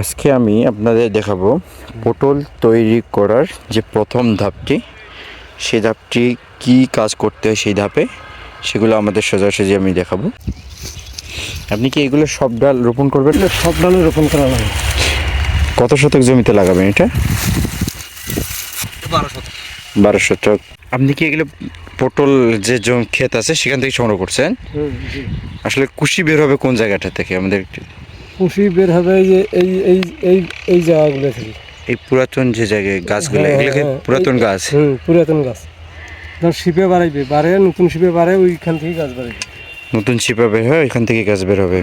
আজকে আমি আপনাদের দেখাবো পটল তৈরি করার যে প্রথম ধাপটি সেই ধাপটি কি কাজ করতে হয় সেই ধাপে সেগুলো আমাদের সোজাসুজি আমি দেখাবো। আপনি কি এগুলো সব ডাল রোপণ করবেন? সব ডালে রোপণ করা লাগে। কত শতক জমিতে লাগাবেন এটা? বারো শতক। আপনি কি এগুলো পটল যে জমি ক্ষেত আছে সেখান থেকে সংগ্রহ করছেন? আসলে কুশি বের হবে কোন জায়গাটা থেকে? আমাদের কুশি বের হবে যে এই এই এই এই জায়গাগুলো থেকে। এই পুরাতন যে জায়গায় গাছগুলো হ্যাঁ, এগুলো হ্যাঁ, পুরাতন গাছ? হুম পুরাতন গাছ। ধর শিপে বাড়াইবে বাড়ে নতুন শিপে বাড়ে ওইখান থেকে গাছ বাড়াইবে নতুন শিপা বের হয় এখান থেকে গাছ বের হবে?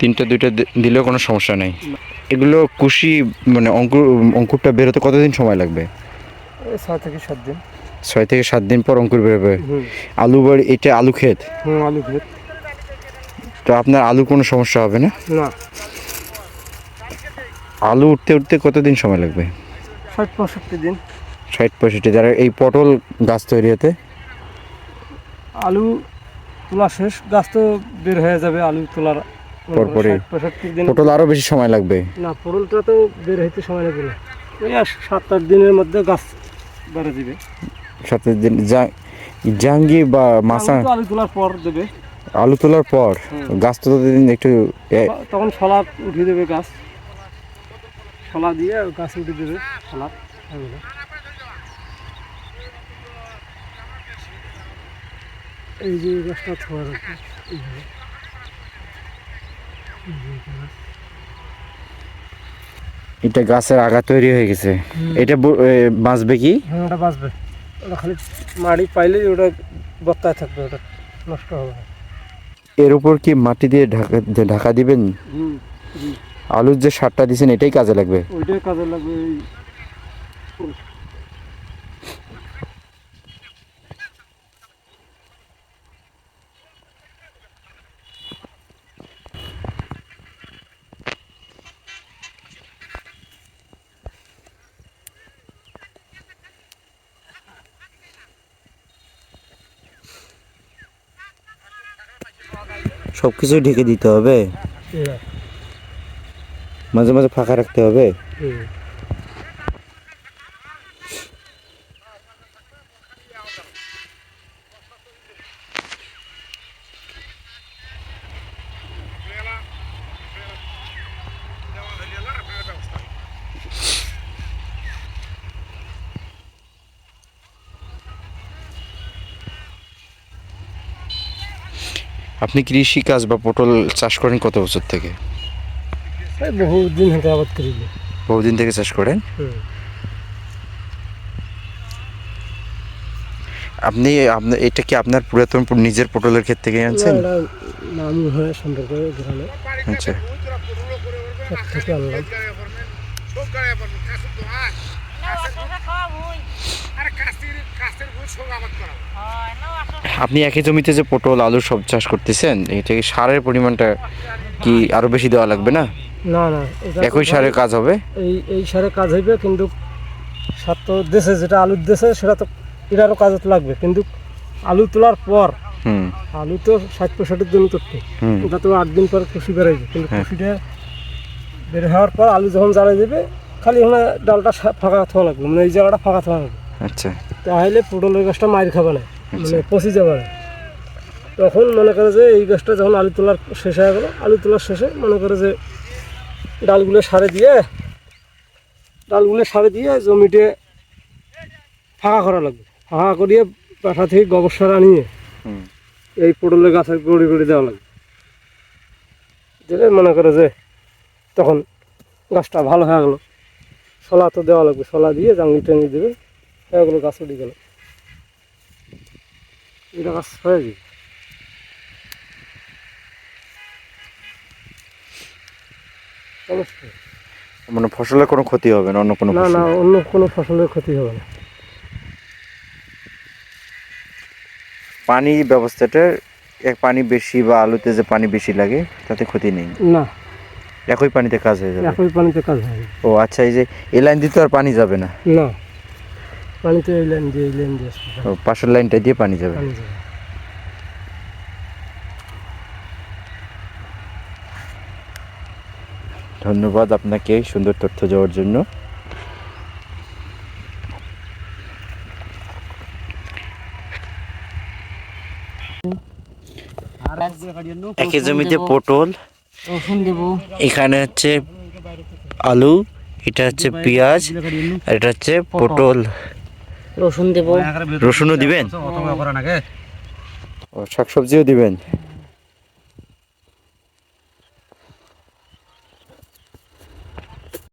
তিনটা দুইটা দিলেও কোনো সমস্যা নেই? এগুলো কুশি মানে অঙ্কুর অঙ্কুরটা বেরোতে কতদিন সময় লাগবে? ছয় থেকে সাত দিন। ছয় থেকে সাত দিন পর অঙ্কুর বেরোবে আলু বাড়ি এটা আলু ক্ষেত। আলু ক্ষেত। তো আপনার আলু কোনো সমস্যা হবে না? না। আলু উঠতে উঠতে কতদিন সময় লাগবে? ষাট পঁয়ষট্টি দিন। ষাট পঁয়ষট্টি যারা এই পটল গাছ তৈরি হতে? আলু তোলা শেষ। গাছ তো বের হয়ে যাবে আলু তোলার দিন। পটল আরও বেশি সময় লাগবে? না পটলটা তো বের হইতে সময় লাগবে না। ওই সাত আট দিনের মধ্যে গাছ বেড়ে দিবে জাঙ্গি বা মাসা আলু তোলার পর দেবে। আলু তোলার পর। গাছ তো ততদিন একটু তখন শলা উঠিয়ে দেবে গাছ। শলা দিয়ে গাছ দেবে শলা এই যে গাছটা এটা গাছের আগা তৈরি হয়ে গেছে। এটা বাঁচবে কি? হ্যাঁ বাঁচবে। ওটা খালি মাড়ি পাইলেই ওটা বত্তায় থাকবে ওটা নষ্ট হবে। না এর উপর কি মাটি দিয়ে ঢাকা ঢাকা দিবেন? হুম। আলুর যে সারটা দিয়েছেন এটাই কাজে লাগবে? ওইটাই কাজে লাগবে সব কিছু ঢেকে দিতে হবে। মাঝে মাঝে ফাঁকা রাখতে হবে হুম। আপনি কৃষি কাজ বা পটল চাষ করেন কত বছর থেকে? এই বহু দিন আবাদ করিল বহুদিন থেকে চাষ করেন? আপনি আপনার এটা কি আপনার পুরাতন নিজের পটলের ক্ষেত থেকে আনছেন? গ্রামে আচ্ছা। থেকে আনলাম। আপনি একই জমিতে যে পটল আলু সব চাষ করতেছেন এটা কি সারের পরিমাণটা কি আরও বেশি দেওয়া লাগবে না? না না একই সারে কাজ হবে? এই এই সারে কাজ হইবে কিন্তু সার তো দেশে যেটা আলুর দেশে সেটা তো এটারও কাজত লাগবে কিন্তু আলু তোলার পর হুম। আলু তো ষাট পঁয়ষট্টির দিন করতে হুম। ওটা তো আট দিন পর কুশি বেরোবে কিন্তু হ্যাঁ। কুশিটা বের হওয়ার পর আলু যখন জ্বালাই দেবে খালি ওখানে ডালটা ফাঁকা থাকা লাগবে মানে এই জায়গাটা ফাঁকা থাকা লাগবে। আচ্ছা। তাহলে পটলের গাছটা মার খাবে না মানে পচি যাবে না। তখন মনে করে যে এই গাছটা যখন আলু তোলার শেষ হয়ে গেলো আলু তোলার শেষে মনে করে যে ডালগুলো সারে দিয়ে ডালগুলো সারে দিয়ে জমিতে ফাঁকা করা লাগবে। ফাঁকা করিয়ে পাঠা থেকে গোবর সার আনিয়ে এই পটলের গাছের গড়ি গড়ি দেওয়া লাগবে। দিলে মনে করে যে তখন গাছটা ভালো হয়ে গেলো। শলা তো দেওয়া লাগবে শলা দিয়ে জাঙ্গি টাঙ্গি দেবে হয়ে গেলো গাছ উঠে গেল। এটা গাছ হয়ে যাবে মানে ফসলের কোনো ক্ষতি হবে না অন্য কোনো না না অন্য কোনো ফসলের ক্ষতি হবে না। পানি ব্যবস্থাটা এক পানি বেশি বা আলুতে যে পানি বেশি লাগে তাতে ক্ষতি নেই? না। একই পানিতে কাজ হয়ে যাবে? একই পানিতে কাজ হয় ও আচ্ছা এই যে এই লাইন দিয়ে তো আর পানি যাবে না? না পানিতে এই লাইন দিয়ে এই লাইন দিয়ে ও পাশের লাইনটা দিয়ে পানি যাবে। ধন্যবাদ আপনাকে সুন্দর তথ্য দেওয়ার জন্য। একই জমিতে পটল এখানে হচ্ছে আলু এটা হচ্ছে পেঁয়াজ আর এটা হচ্ছে পটল। রসুন দেবো। রসুনও দিবেন? ও শাকসবজিও দিবেন?